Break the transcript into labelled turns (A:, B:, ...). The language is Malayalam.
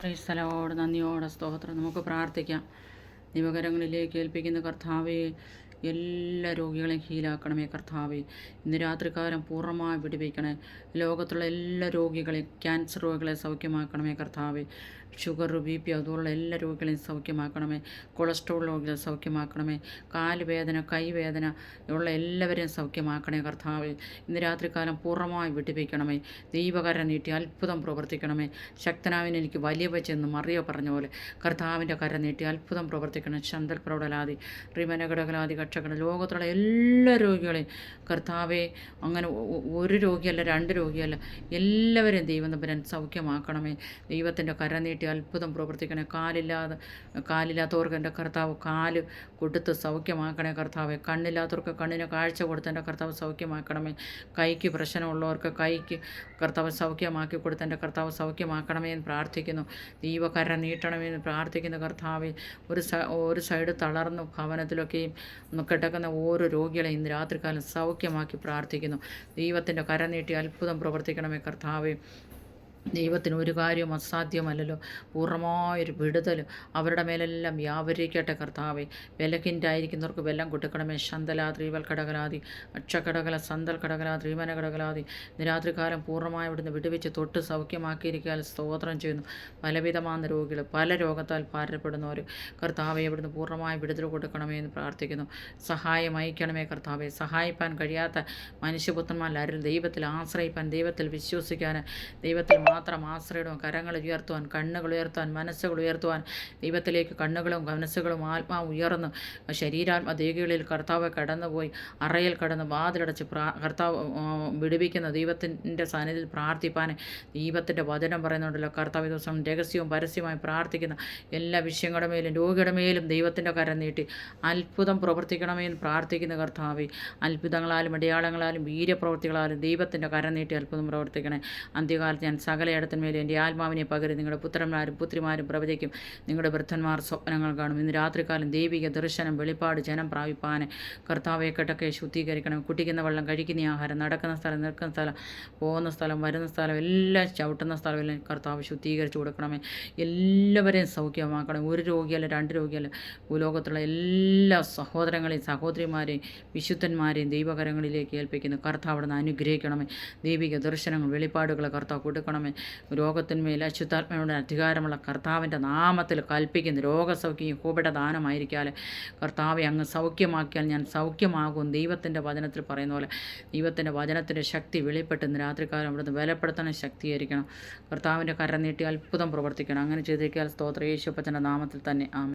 A: ക്രൈസ്തലോട് നന്ദിയോടെ സ്തോത്രം. നമുക്ക് പ്രാർത്ഥിക്കാം. ദിവകരങ്ങളിലേക്ക് ഏൽപ്പിക്കുന്ന കർത്താവെ എല്ലാ രോഗികളെയും ഹീലാക്കണമേ കർത്താവേ. ഇന്ന് രാത്രികാലം പൂർണമായി വിടുവിക്കണേ. ലോകത്തുള്ള എല്ലാ രോഗികളെയും ക്യാൻസർ രോഗികളെ സൗഖ്യമാക്കണമേ കർത്താവേ. ഷുഗർ ബി പി അതുപോലുള്ള എല്ലാ രോഗികളെയും സൗഖ്യമാക്കണമേ. കൊളസ്ട്രോൾ രോഗികളെ സൗഖ്യമാക്കണമേ. കാലുവേദന കൈവേദന ഉള്ള എല്ലാവരെയും സൗഖ്യമാക്കണേ കർത്താവേ. ഇന്ന് രാത്രികാലം പൂർണമായി വിട്ടുവയ്ക്കണമേ ദൈവകരം നീട്ടി അത്ഭുതം പ്രവർത്തിക്കണമേ. ശക്തനാവിന് എനിക്ക് വലിയ വെച്ചെന്ന് മറിയോ പറഞ്ഞ പോലെ കർത്താവിന്റെ കരം നീട്ടി അത്ഭുതം പ്രവർത്തിക്കണം. ശന്തൽ പ്രൗഢലാതി റിമനഘടകലാതി കക്ഷകട ലോകത്തുള്ള എല്ലാ രോഗികളെയും കർത്താവെ അങ്ങനെ ഒരു രോഗിയല്ല രണ്ട് രോഗിയല്ല എല്ലാവരെയും ദൈവം തമ്പുരാൻ സൗഖ്യമാക്കണമേ. ദൈവത്തിന്റെ കര നീട്ടി അത്ഭുതം പ്രവർത്തിക്കണേ. കാലില്ലാതെ കാലില്ലാത്തവർക്ക് എന്റെ കർത്താവ് കാൽ കൊടുത്ത് സൗഖ്യമാക്കണേ കർത്താവെ. കണ്ണില്ലാത്തവർക്ക് കണ്ണിന് കാഴ്ച കൊടുത്ത് എന്റെ കർത്താവ് സൗഖ്യമാക്കണമേ. കൈക്ക് പ്രശ്നമുള്ളവർക്ക് കൈക്ക് കർത്താവ് സൗഖ്യമാക്കി കൊടുത്ത് എന്റെ കർത്താവ് സൗഖ്യമാക്കണമേ എന്ന് പ്രാർത്ഥിക്കുന്നു. ദൈവകര നീട്ടണമേ എന്ന് പ്രാർത്ഥിക്കുന്ന കർത്താവെ ഒരു ഒരു സൈഡ് തളർന്നു ഭവനത്തിലൊക്കെയും കിടക്കുന്ന ഓരോ രോഗികളെ ഇന്ന് രാത്രികാലം സൗഖ്യമാക്കി പ്രാർത്ഥിക്കുന്നു. ദൈവത്തിന്റെ കരനീട്ടി അത്ഭുതം പ്രവർത്തിക്കണമേ കർത്താവെ. ദൈവത്തിന് ഒരു കാര്യവും അസാധ്യമല്ലല്ലോ. പൂർണമായൊരു വിടുതൽ അവരുടെ മേലെല്ലാം വ്യാപരിക്കട്ടെ കർത്താവെ. വിലക്കിന്റായിരിക്കുന്നവർക്ക് വെല്ലം കൊടുക്കണമേ ശന്തല ത്രീവൽ കടകലാതി അക്ഷകടകല സന്തൽ കടകല ത്രീമന കടകലാതി നിരാത്രികാലം പൂർണമായി ഇവിടുന്ന് വിടുവിച്ച് തൊട്ട് സൗഖ്യമാക്കിയിരിക്കാൻ സ്തോത്രം ചെയ്യുന്നു. പലവിധമാണ് രോഗികൾ പല രോഗത്താൽ ഭാരപ്പെടുന്നവർ കർത്താവെ ഇവിടുന്ന് പൂർണമായ വിടുതൽ കൊടുക്കണമേ എന്ന് പ്രാർത്ഥിക്കുന്നു. സഹായം അയക്കണമേ കർത്താവെ. സഹായിപ്പാൻ കഴിയാത്ത മനുഷ്യപുത്രന്മാരാരും ദൈവത്തിൽ ആശ്രയിപ്പാൻ ദൈവത്തിൽ വിശ്വസിക്കാൻ ദൈവത്തിൽ മാത്രം ആശ്രയിടുവാൻ കരങ്ങൾ ഉയർത്തുവാൻ കണ്ണുകൾ ഉയർത്തുവാൻ മനസ്സുകൾ ഉയർത്തുവാൻ ദൈവത്തിലേക്ക് കണ്ണുകളും മനസ്സുകളും ആത്മാവ് ഉയർന്ന് ശരീരാത്മ ദേഹികളിൽ കർത്താവ് കടന്നുപോയി അറയിൽ കടന്ന് വാതിലടച്ച് പ്രാ കർത്താവ് വിടുവിക്കുന്ന ദൈവത്തിന്റെ സാന്നിധ്യത്തിൽ പ്രാർത്ഥിപ്പാൻ ദൈവത്തിന്റെ വചനം പറയുന്നുണ്ടല്ലോ. കർത്താവ് ദിവസം രഹസ്യവും പരസ്യമായി പ്രാർത്ഥിക്കുന്ന എല്ലാ വിഷയങ്ങളുടെ മേലും രോഗിയുടെ മേലും ദൈവത്തിന്റെ കരം നീട്ടി അത്ഭുതം പ്രവർത്തിക്കണമെന്ന് പ്രാർത്ഥിക്കുന്ന കർത്താവ് അത്ഭുതങ്ങളാലും അടയാളങ്ങളാലും വീര്യപ്രവൃത്തികളാലും ദൈവത്തിന്റെ കരം നീട്ടി അത്ഭുതം പ്രവർത്തിക്കണേ. അന്ത്യകാലത്ത് ഞാൻ സകലയിടത്തിന്മേലും എന്റെ ആത്മാവിനെ പകരും. നിങ്ങളുടെ പുത്രന്മാരും പുത്രിമാരും പ്രവചിക്കും. നിങ്ങളുടെ വൃദ്ധന്മാർ സ്വപ്നങ്ങൾ കാണും. ഇന്ന് രാത്രികാലം ദൈവിക ദർശനം വെളിപ്പാട് ജനം പ്രാപിപ്പാന് കർത്താവെ കെട്ടൊക്കെ ശുദ്ധീകരിക്കണം. കുട്ടിക്കുന്ന വെള്ളം കഴിക്കുന്ന ആഹാരം നടക്കുന്ന സ്ഥലം നിൽക്കുന്ന സ്ഥലം പോകുന്ന സ്ഥലം വരുന്ന സ്ഥലം എല്ലാം ചവിട്ടുന്ന സ്ഥലം എല്ലാം കർത്താവ് ശുദ്ധീകരിച്ചു കൊടുക്കണമേ. എല്ലാവരെയും സൗഖ്യമാക്കണം. ഒരു രോഗിയല്ല രണ്ട് രോഗിയല്ല. ഭൂലോകത്തുള്ള എല്ലാ സഹോദരങ്ങളെയും സഹോദരിമാരെയും വിശുദ്ധന്മാരെയും ദൈവകരങ്ങളിലേക്ക് ഏൽപ്പിക്കുന്നു. കർത്താവ് അവിടെ നിന്ന് അനുഗ്രഹിക്കണമേ. ദൈവിക ദർശനങ്ങൾ വെളിപ്പാടുകൾ കർത്താവ് കൊടുക്കണമേ. രോഗത്തിന്മേൽ അശുദ്ധാത്മയുടെ അധികാരമുള്ള കർത്താവിന്റെ നാമത്തിൽ കൽപ്പിക്കുന്നു രോഗസൗഖ്യം ഹൂബയുടെ ദാനമായിരിക്കാൽ കർത്താവെ അങ്ങ് സൗഖ്യമാക്കിയാൽ ഞാൻ സൗഖ്യമാകും. ദൈവത്തിന്റെ വചനത്തിൽ പറയുന്ന പോലെ ദൈവത്തിന്റെ വചനത്തിന്റെ ശക്തി വെളിപ്പെട്ട് രാത്രികാലം അവിടുന്ന് ബലപ്പെടുത്തണം ശക്തീകരിക്കണം കർത്താവിന്റെ കരം നീട്ടി അത്ഭുതം പ്രവർത്തിക്കണം. അങ്ങനെ ചെയ്തിരിക്കാൻ സ്തോത്ര. യേശുപ്പച്ചന്റെ നാമത്തിൽ തന്നെ. ആമേൻ.